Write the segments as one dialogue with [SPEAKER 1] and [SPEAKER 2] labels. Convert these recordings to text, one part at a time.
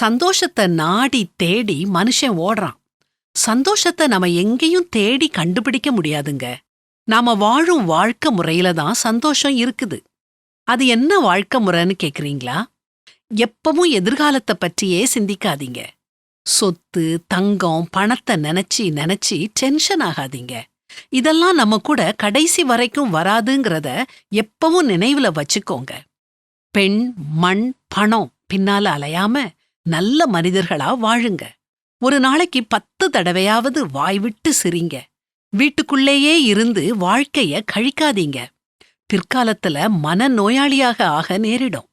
[SPEAKER 1] சந்தோஷத்தை நாடி தேடி மனுஷன் ஓடுறான். சந்தோஷத்தை நம்ம எங்கேயும் தேடி கண்டுபிடிக்க முடியாதுங்க. நாம வாழும் வாழ்க்கை முறையில தான் சந்தோஷம் இருக்குது. அது என்ன வாழ்க்கை முறைன்னு கேக்குறீங்களா? எப்பவும் எதிர்காலத்தை பற்றியே சிந்திக்காதீங்க. சொத்து தங்கம் பணத்தை நினைச்சி நினைச்சி டென்ஷன் ஆகாதீங்க. இதெல்லாம் நம்ம கூட கடைசி வரைக்கும் வராதுங்கிறத எப்பவும் நினைவுல வச்சுக்கோங்க. பெண் மண் பணம் பின்னால அலையாம நல்ல மனிதர்களா வாழுங்க. ஒரு நாளைக்கு பத்து தடவையாவது வாய் விட்டு சிரிங்க. வீட்டுக்குள்ளேயே இருந்து வாழ்க்கைய கழிக்காதீங்க. பிற்காலத்துல மன நோயாளியாக ஆக நேரிடும்.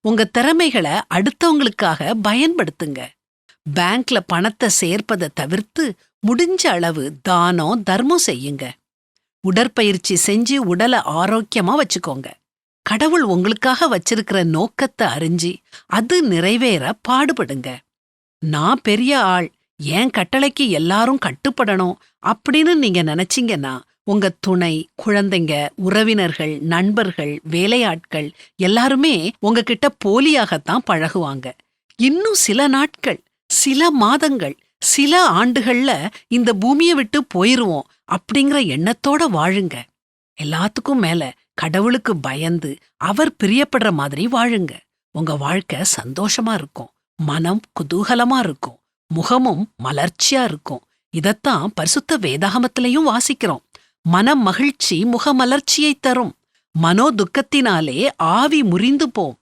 [SPEAKER 1] உங்க திறமைகளை அடுத்தவங்களுக்காக பயன்படுத்துங்க. பேங்க்ல பணத்தை சேர்ப்பதை தவிர்த்து முடிஞ்ச அளவு தானம் தர்மம் செய்யுங்க. உடற்பயிற்சி செஞ்சு உடலை ஆரோக்கியமா வச்சுக்கோங்க. கடவுள் உங்களுக்காக வச்சிருக்கிற நோக்கத்தை அறிஞ்சு அது நிறைவேற பாடுபடுங்க. நான் பெரிய ஆள் என் கட்டளைக்கு எல்லாரும் கட்டுப்படணும் அப்படின்னு நீங்க நினைச்சீங்கன்னா உங்க துணை குழந்தைங்க உறவினர்கள் நண்பர்கள் வேலையாட்கள் எல்லாருமே உங்ககிட்ட போலியாகத்தான் பழகுவாங்க. இன்னும் சில நாட்கள் சில மாதங்கள் சில ஆண்டுகள்ல இந்த பூமியை விட்டு போயிருவோம் அப்படிங்கிற எண்ணத்தோட வாழுங்க. எல்லாத்துக்கும் மேல கடவுளுக்கு பயந்து அவர் பிரியப்படுற மாதிரி வாழுங்க. உங்க வாழ்க்கை சந்தோஷமா இருக்கும். மனம் குதூகலமா இருக்கும். முகமும் மலர்ச்சியா இருக்கும். இதத்தான் பரிசுத்த வேதாகமத்திலையும் வாசிக்கிறோம். மனம் மகிழ்ச்சி முகமலர்ச்சியை தரும். மனோ துக்கத்தினாலே ஆவி முறிந்து போம்.